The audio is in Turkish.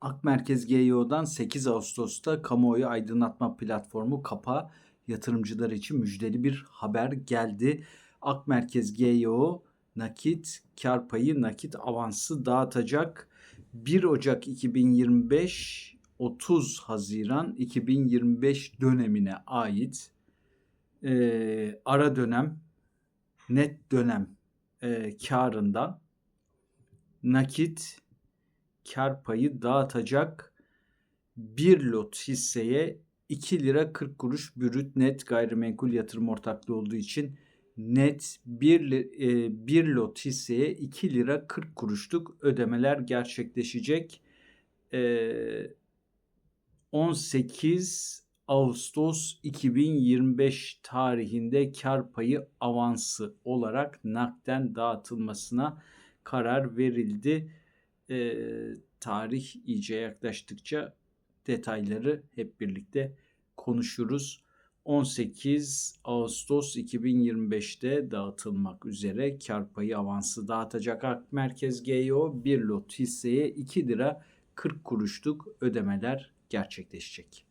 Akmerkez GEO'dan 8 Ağustos'ta kamuoyu aydınlatma platformu KAPA yatırımcılar için müjdeli bir haber geldi. Akmerkez GEO nakit kar payı nakit avansı dağıtacak. 1 Ocak 2025 30 Haziran 2025 dönemine ait e, ara dönem net dönem e, karından nakit kar payı dağıtacak bir lot hisseye 2 lira 40 kuruş bürüt net gayrimenkul yatırım ortaklığı olduğu için net bir, li- e, bir lot hisseye 2 lira 40 kuruşluk ödemeler gerçekleşecek. E, 18 Ağustos 2025 tarihinde kar payı avansı olarak nakden dağıtılmasına karar verildi. Ee, tarih iyice yaklaştıkça detayları hep birlikte konuşuruz. 18 Ağustos 2025'te dağıtılmak üzere kar payı avansı dağıtacak Ak Merkez GEO bir lot hisseye 2 lira 40 kuruşluk ödemeler gerçekleşecek.